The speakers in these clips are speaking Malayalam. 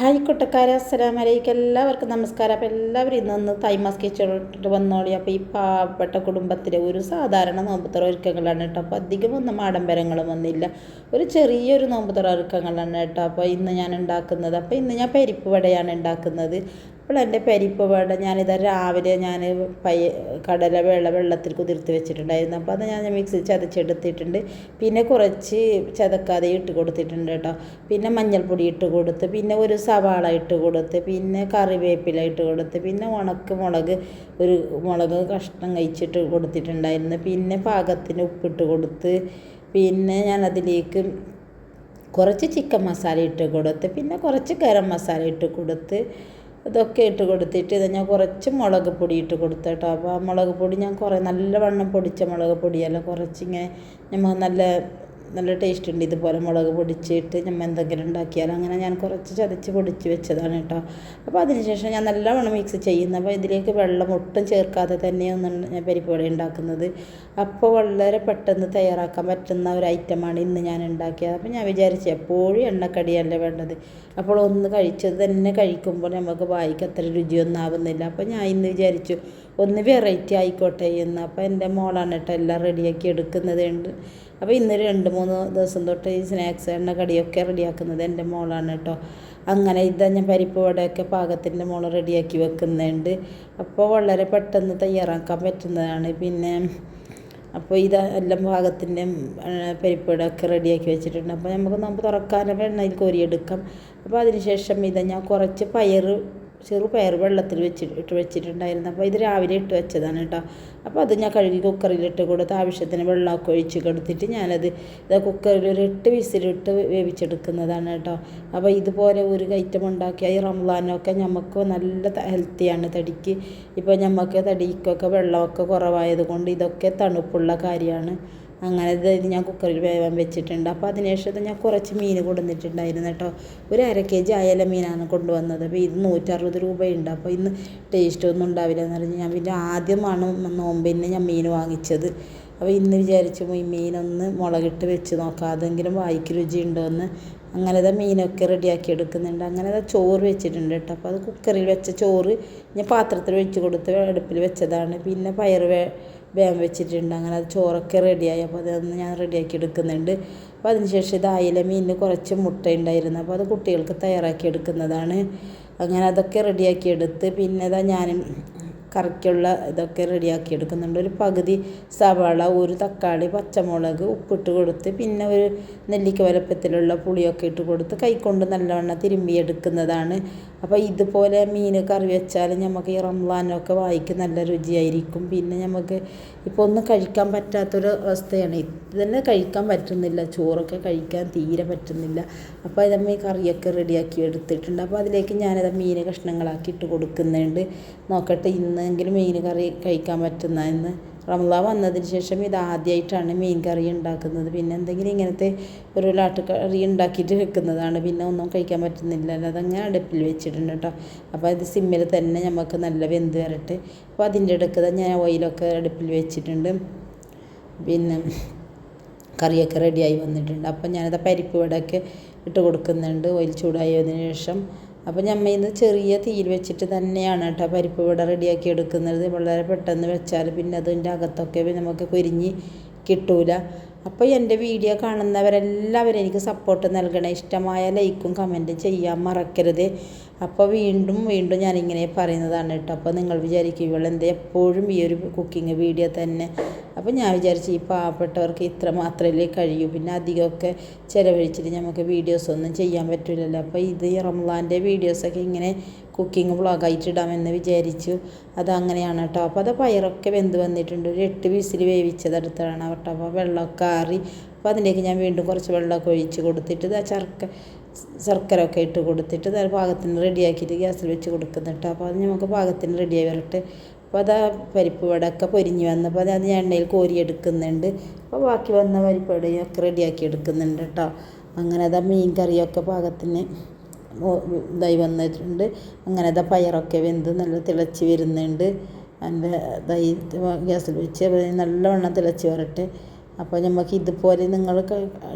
ഹായ് കുട്ടക്കാരെ അസ്സലാം വലൈക്കും എല്ലാവർക്കും നമസ്കാരം. അപ്പോൾ എല്ലാവരും ഇന്നൊന്ന് തൈമാസ് കിച്ചണിട്ട് വന്നോളി. അപ്പോൾ ഈ പാവപ്പെട്ട കുടുംബത്തിലെ ഒരു സാധാരണ നോമ്പുത്തറ ഒരുക്കങ്ങളാണ് കേട്ടോ. അപ്പോൾ അധികം ഒന്നും ആഡംബരങ്ങളും ഒന്നുമില്ല. ഒരു ചെറിയൊരു നോമ്പുത്തറ ഒരുക്കങ്ങളാണ് കേട്ടോ. അപ്പോൾ ഇന്ന് ഞാൻ ഉണ്ടാക്കുന്നത്. അപ്പോൾ ഇന്ന് ഞാൻ പരിപ്പ് വടയാണ് ഉണ്ടാക്കുന്നത്. അപ്പോൾ എന്റെ പരിപ്പ് വേണ്ട ഞാനിത് രാവിലെ ഞാൻ പയ്യ കടല വെള്ള വെള്ളത്തിൽ കുതിർത്ത് വെച്ചിട്ടുണ്ടായിരുന്നു. അപ്പോൾ അത് ഞാൻ മിക്സി ചതച്ചെടുത്തിട്ടുണ്ട്. പിന്നെ കുറച്ച് ചതക്കാതെ ഇട്ട് കൊടുത്തിട്ടുണ്ട് കേട്ടോ. പിന്നെ മഞ്ഞൾപ്പൊടി ഇട്ട് കൊടുത്ത് പിന്നെ ഒരു സവാള ഇട്ട് കൊടുത്ത് പിന്നെ കറിവേപ്പില ഇട്ട് കൊടുത്ത് പിന്നെ ഉണക്ക് മുളക് ഒരു മുളക് കഷ്ണം കഴിച്ചിട്ട് കൊടുത്തിട്ടുണ്ടായിരുന്നു. പിന്നെ പാകത്തിന് ഉപ്പിട്ട് കൊടുത്ത് പിന്നെ ഞാൻ അതിലേക്ക് കുറച്ച് ചിക്കൻ മസാല ഇട്ട് കൊടുത്ത് പിന്നെ കുറച്ച് ഗരം മസാല ഇട്ട് കൊടുത്ത് ഇതൊക്കെ ഇട്ട് കൊടുത്തിട്ട് ഇത് ഞാൻ കുറച്ച് മുളക് പൊടി ഇട്ട് കൊടുത്തു കേട്ടോ. അപ്പോൾ ആ മുളക് പൊടി ഞാൻ കുറേ നല്ലവണ്ണം പൊടിച്ച മുളക് പൊടിയെല്ലാം കുറച്ചിങ്ങനെ നമ്മൾ നല്ല നല്ല ടേസ്റ്റ് ഉണ്ട്. ഇതുപോലെ മുളക് പൊടിച്ചിട്ട് നമ്മൾ എന്തെങ്കിലും ഉണ്ടാക്കിയാൽ അങ്ങനെ ഞാൻ കുറച്ച് ചതച്ച് പൊടിച്ച് വെച്ചതാണ് കേട്ടോ. അപ്പോൾ അതിനുശേഷം ഞാൻ നല്ലവണ്ണം മിക്സ് ചെയ്യുന്നത് അപ്പോൾ ഇതിലേക്ക് വെള്ളം ഒട്ടും ചേർക്കാതെ തന്നെയാണ് ഞാൻ പരിപ്പുവട ഉണ്ടാക്കുന്നത്. അപ്പോൾ വളരെ പെട്ടെന്ന് തയ്യാറാക്കാൻ പറ്റുന്ന ഒരു ഐറ്റമാണ് ഇന്ന് ഞാൻ ഉണ്ടാക്കിയത്. അപ്പോൾ ഞാൻ വിചാരിച്ചു എപ്പോഴും എണ്ണക്കടിയല്ലേ വേണ്ടത്. അപ്പോൾ ഒന്ന് കഴിച്ചത് തന്നെ കഴിക്കുമ്പോൾ നമുക്ക് വായിക്ക് അത്ര രുചിയൊന്നും ആവുന്നില്ല. അപ്പോൾ ഞാൻ ഇന്ന് വിചാരിച്ചു ഒന്ന് വെറൈറ്റി ആയിക്കോട്ടെ എന്ന്. അപ്പോൾ എന്റെ മോളാണ് കേട്ടോ എല്ലാം റെഡിയാക്കി എടുക്കുന്നത്. ഉണ്ട് അപ്പോൾ ഇന്ന് രണ്ട് മൂന്ന് ദിവസം തൊട്ട് ഈ സ്നാക്സ് എണ്ണ കടിയൊക്കെ റെഡിയാക്കുന്നത് എന്റെ മോളാണ് കേട്ടോ. അങ്ങനെ ഇതാ ഞാൻ പരിപ്പ് വടയൊക്കെ പാകത്തിന്റെ മോൾ റെഡിയാക്കി വെക്കുന്നുണ്ട്. അപ്പോൾ വളരെ പെട്ടെന്ന് തയ്യാറാക്കാൻ പറ്റുന്നതാണ്. പിന്നെ അപ്പോൾ ഇത് എല്ലാം പരിപ്പ് വടയൊക്കെ റെഡിയാക്കി വെച്ചിട്ടുണ്ട്. അപ്പോൾ നമുക്ക് നമുക്ക് തുറക്കാനും എണ്ണയിൽ കോരിയെടുക്കാം. അപ്പോൾ അതിന് ശേഷം ഇത് ഞാൻ കുറച്ച് പയർ ചെറുപയർ വെള്ളത്തിൽ വെച്ച് ഇട്ട് വെച്ചിട്ടുണ്ടായിരുന്നു. അപ്പോൾ ഇത് രാവിലെ ഇട്ട് വെച്ചതാണ് കേട്ടോ. അപ്പോൾ അത് ഞാൻ കഴുകി കുക്കറിലിട്ട് കൊടുത്ത് ആവശ്യത്തിന് വെള്ളമൊക്കെ ഒഴിച്ച് കൊടുത്തിട്ട് ഞാനത് ഇത് കുക്കറിൽ ഒരു എട്ട് വിസിലിട്ട് വേവിച്ചെടുക്കുന്നതാണ് കേട്ടോ. അപ്പോൾ ഇതുപോലെ ഒരു ഐറ്റം ഉണ്ടാക്കിയ ഈ റംലാനൊക്കെ നമുക്ക് നല്ല ഹെൽത്തിയാണ് തടിക്ക്. ഇപ്പോൾ നമുക്ക് തടിക്കൊക്കെ വെള്ളമൊക്കെ കുറവായത് കൊണ്ട് ഇതൊക്കെ തണുപ്പുള്ള കാര്യമാണ്. അങ്ങനെ ഇത് ഞാൻ കുക്കറിൽ വേവാൻ വെച്ചിട്ടുണ്ട്. അപ്പോൾ അതിനുശേഷം ഞാൻ കുറച്ച് മീൻ കൊണ്ടുവന്നിട്ടുണ്ടായിരുന്നു കേട്ടോ. ഒരു അര കെ ജി അയല മീനാണ് കൊണ്ടുവന്നത്. അപ്പോൾ ഇത് നൂറ്ററുപത് രൂപയുണ്ട്. അപ്പോൾ ഇന്ന് ടേസ്റ്റ് ഒന്നും ഉണ്ടാവില്ല എന്ന് പറഞ്ഞ് ഞാൻ പിന്നെ ആദ്യമാണ് നോമ്പിന് ഞാൻ മീൻ വാങ്ങിച്ചത്. അപ്പോൾ ഇന്ന് വിചാരിച്ചു ഈ മീനൊന്ന് മുളകിട്ട് വെച്ച് നോക്കാം. അതെങ്കിലും വായിക്ക് രുചി അങ്ങനെ അങ്ങനത്തെ മീനൊക്കെ റെഡിയാക്കി എടുക്കുന്നുണ്ട്. അങ്ങനത്തെ ചോറ് വെച്ചിട്ടുണ്ട് കേട്ടോ. അപ്പോൾ അത് കുക്കറിൽ വെച്ച ചോറ് ഞാൻ പാത്രത്തിൽ വെച്ച് കൊടുത്ത് അടുപ്പിൽ വെച്ചതാണ്. പിന്നെ പയർ വേ വേഗം വെച്ചിട്ടുണ്ട്. അങ്ങനെ അത് ചോറൊക്കെ റെഡിയായി അപ്പോൾ അതൊന്ന് ഞാൻ റെഡിയാക്കി എടുക്കുന്നുണ്ട്. അപ്പോൾ അതിനുശേഷം ഇത് അയില മീനിന് കുറച്ച് മുട്ട ഉണ്ടായിരുന്നു. അപ്പോൾ അത് കുട്ടികൾക്ക് തയ്യാറാക്കി എടുക്കുന്നതാണ്. അങ്ങനെ അതൊക്കെ റെഡിയാക്കി എടുത്ത് പിന്നെ ഇതാ ഞാൻ കറിക്കുള്ള ഇതൊക്കെ റെഡിയാക്കി എടുക്കുന്നുണ്ട്. ഒരു പകുതി സവാള ഒരു തക്കാളി പച്ചമുളക് ഉപ്പിട്ട് കൊടുത്ത് പിന്നെ ഒരു നെല്ലിക്ക വലപ്പത്തിലുള്ള പുളിയൊക്കെ ഇട്ട് കൊടുത്ത് കൈക്കൊണ്ട് നല്ലവണ്ണം തിരുമ്മിയെടുക്കുന്നതാണ്. അപ്പോൾ ഇതുപോലെ മീൻ കറി വെച്ചാൽ നമുക്ക് ഈ റംലാനൊക്കെ വായിക്ക് നല്ല രുചിയായിരിക്കും. പിന്നെ നമുക്ക് ഇപ്പോൾ ഒന്നും കഴിക്കാൻ പറ്റാത്തൊരു അവസ്ഥയാണ്. ഇതന്നെ കഴിക്കാൻ പറ്റുന്നില്ല. ചോറൊക്കെ കഴിക്കാൻ തീരെ പറ്റുന്നില്ല. അപ്പോൾ അതമ്മ ഈ കറിയൊക്കെ റെഡിയാക്കി എടുത്തിട്ടുണ്ട്. അപ്പോൾ അതിലേക്ക് ഞാനത് മീൻ കഷ്ണങ്ങളാക്കി ഇട്ട് കൊടുക്കുന്നുണ്ട്. നോക്കട്ടെ ഇന്നെങ്കിലും മീൻ കറി കഴിക്കാൻ പറ്റുന്ന റംസാൻ വന്നതിന് ശേഷം ഇത് ആദ്യമായിട്ടാണ് മീൻ കറി ഉണ്ടാക്കുന്നത്. പിന്നെ എന്തെങ്കിലും ഇങ്ങനത്തെ ഒരു കറി ഉണ്ടാക്കിയിട്ട് വെക്കുന്നതാണ്. പിന്നെ ഒന്നും കഴിക്കാൻ പറ്റുന്നില്ല. അതങ്ങനെ അടുപ്പിൽ വെച്ചിട്ടുണ്ട് കേട്ടോ. അപ്പോൾ അത് സിമ്മിൽ തന്നെ നമുക്ക് നല്ല വെന്ത് വരട്ടെ. അപ്പോൾ അതിന്റെ ഇടയ്ക്ക് ഞാൻ ഓയിലൊക്കെ അടുപ്പിൽ വെച്ചിട്ടുണ്ട്. പിന്നെ കറിയൊക്കെ റെഡിയായി വന്നിട്ടുണ്ട്. അപ്പം ഞാനത് പരിപ്പ് വടയൊക്കെ ഇട്ട് കൊടുക്കുന്നുണ്ട്. ഓയിൽ ചൂടായതിനു ശേഷം അപ്പോൾ ഞമ്മ ഇന്ന് ചെറിയ തീയിൽ വെച്ചിട്ട് തന്നെയാണ് കേട്ടോ പരിപ്പ് വട റെഡിയാക്കി എടുക്കുന്നത്. വളരെ പെട്ടെന്ന് വെച്ചാൽ പിന്നെ അതിന്റെ അകത്തൊക്കെ നമുക്ക് പൊരിഞ്ഞ് കിട്ടൂല. അപ്പോൾ എന്റെ വീഡിയോ കാണുന്നവരെല്ലാവരും എനിക്ക് സപ്പോർട്ട് നൽകണേ. ഇഷ്ടമായ ലൈക്കും കമന്റും ചെയ്യാൻ മറക്കരുത്. അപ്പോൾ വീണ്ടും വീണ്ടും ഞാനിങ്ങനെ പറയുന്നതാണ് കേട്ടോ. അപ്പോൾ നിങ്ങൾ വിചാരിക്കും ഇവളെന്ത് എപ്പോഴും ഈ ഒരു കുക്കിംഗ് വീഡിയോ തന്നെ. അപ്പോൾ ഞാൻ വിചാരിച്ചു ഈ പാവപ്പെട്ടവർക്ക് ഇത്ര മാത്രമല്ലേ കഴിയൂ. പിന്നെ അധികമൊക്കെ ചിലവഴിച്ചിട്ട് നമുക്ക് വീഡിയോസ് ഒന്നും ചെയ്യാൻ പറ്റില്ലല്ലോ അപ്പോൾ ഇത് ഈ റംലാന്റെ വീഡിയോസൊക്കെ ഇങ്ങനെ കുക്കിംഗ് വ്ളോഗായിട്ട് ഇടാമെന്ന് വിചാരിച്ചു. അത് അങ്ങനെയാണ് കേട്ടോ. അപ്പോൾ അത് പയറൊക്കെ വെന്ത് വന്നിട്ടുണ്ട്. ഒരു എട്ട് വിസിൽ വേവിച്ചതെടുത്താണ് കേട്ടോ. അപ്പോൾ വെള്ളമൊക്കെ ആറി അപ്പോൾ അതിലേക്ക് ഞാൻ വീണ്ടും കുറച്ച് വെള്ളമൊക്കെ ഒഴിച്ച് കൊടുത്തിട്ട് ഇതാ ചർക്ക ശർക്കര ഒക്കെ ഇട്ട് കൊടുത്തിട്ട് അത് പാകത്തിന് റെഡിയാക്കിയിട്ട് ഗ്യാസിൽ വെച്ച് കൊടുക്കുന്നുണ്ട് അപ്പോൾ അത് നമുക്ക് പാകത്തിന് റെഡിയായി വരട്ടെ. അപ്പോൾ അത് പരിപ്പ് വടയൊക്കെ പൊരിഞ്ഞ് വന്നപ്പോൾ അത് ഞാൻ എണ്ണയിൽ കോരിയെടുക്കുന്നുണ്ട്. അപ്പോൾ ബാക്കി വന്ന പരിപ്പ് വടയൊക്കെ റെഡിയാക്കി എടുക്കുന്നുണ്ട് കേട്ടോ അങ്ങനെ അതാ മീൻ കറിയൊക്കെ പാകത്തിന് ഇതായി വന്നിട്ടുണ്ട്. അങ്ങനെ അതാ പയറൊക്കെ വെന്ത് നല്ല തിളച്ച് വരുന്നുണ്ട്. അതിന്റെ ഇതായി ഗ്യാസിൽ വെച്ച് നല്ലവണ്ണം തിളച്ച് വരട്ടെ. അപ്പോൾ നമുക്ക് ഇതുപോലെ നിങ്ങൾ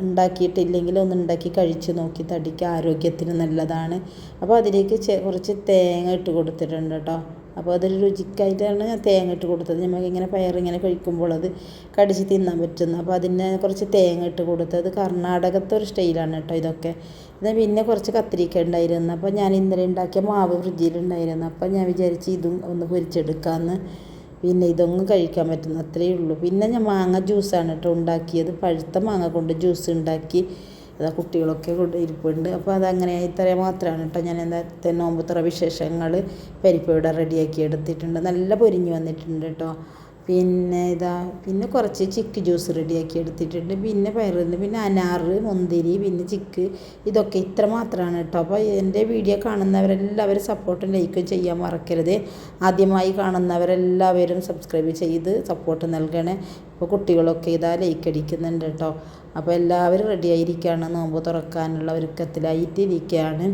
ഉണ്ടാക്കിയിട്ടില്ലെങ്കിൽ ഒന്ന് ഉണ്ടാക്കി കഴിച്ചു നോക്കി. തടിക്ക് ആരോഗ്യത്തിന് നല്ലതാണ്. അപ്പോൾ അതിലേക്ക് കുറച്ച് തേങ്ങ ഇട്ട് കൊടുത്തിട്ടുണ്ട് കേട്ടോ. അപ്പോൾ അതൊരു രുചിക്കായിട്ടാണ് ഞാൻ തേങ്ങ ഇട്ട് കൊടുത്തത്. നമുക്ക് ഇങ്ങനെ പയറിങ്ങനെ കഴിക്കുമ്പോൾ അത് കടിച്ച് തിന്നാൻ പറ്റുന്നു. അപ്പോൾ അതിന് കുറച്ച് തേങ്ങ ഇട്ട് കൊടുത്തത്. കർണാടകത്തെ ഒരു സ്റ്റൈലാണ് കേട്ടോ ഇതൊക്കെ. എന്നാൽ പിന്നെ കുറച്ച് കത്തിരിക്ക ഉണ്ടായിരുന്നു. അപ്പോൾ ഞാൻ ഇന്നലെ ഉണ്ടാക്കിയ മാവ് ഫ്രിഡ്ജിലുണ്ടായിരുന്നു അപ്പോൾ ഞാൻ വിചാരിച്ച് ഇതും ഒന്ന് പൊരിച്ചെടുക്കാമെന്ന് പിന്നെ ഇതൊന്നും കഴിക്കാൻ പറ്റുന്ന അത്രയേ ഉള്ളൂ. പിന്നെ ഞാൻ മാങ്ങ ജ്യൂസാണ് കേട്ടോ ഉണ്ടാക്കിയത്. പഴുത്ത മാങ്ങ കൊണ്ട് ജ്യൂസ് ഉണ്ടാക്കി അതാ കുട്ടികളൊക്കെ കൊണ്ട് ഇരിപ്പുണ്ട്. അപ്പോൾ അതങ്ങനെ ഇത്ര മാത്രമാണ് കേട്ടോ ഞാൻ എന്താ നോമ്പുത്തറ വിശേഷങ്ങൾ പരിപ്പ് ഇവിടെ റെഡിയാക്കി എടുത്തിട്ടുണ്ട്. നല്ല പൊരിഞ്ഞ് വന്നിട്ടുണ്ട് കേട്ടോ പിന്നെ ഇതാ പിന്നെ കുറച്ച് ചിക്ക് ജ്യൂസ് റെഡിയാക്കി എടുത്തിട്ടുണ്ട്. പിന്നെ പയറുണ്ട് പിന്നെ അനാറ് മുന്തിരി പിന്നെ ചിക്ക് ഇതൊക്കെ ഇത്ര മാത്രമാണ് കേട്ടോ. അപ്പോൾ എന്റെ വീഡിയോ കാണുന്നവരെല്ലാവരും സപ്പോർട്ടും ലൈക്കും ചെയ്യാൻ മറക്കരുത്. ആദ്യമായി കാണുന്നവരെല്ലാവരും സബ്സ്ക്രൈബ് ചെയ്ത് സപ്പോർട്ട് നൽകണേ. അപ്പോൾ കുട്ടികളൊക്കെ ഇതാ ലൈക്കടിക്കുന്നുണ്ട് കേട്ടോ അപ്പോൾ എല്ലാവരും റെഡി ആയിരിക്കുകയാണ് നോമ്പ് തുറക്കാനുള്ള ഒരുക്കത്തിലായിട്ടിരിക്കുകയാണ്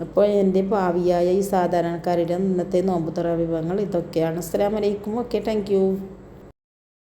അപ്പോൾ എന്റെ ഭാവിയായ ഈ സാധാരണക്കാരുടെ ഇന്നത്തെ നോമ്പ് തുറ വിഭവങ്ങൾ ഇതൊക്കെയാണ്. അസ്സാം വലൈക്കും ഓക്കെ താങ്ക്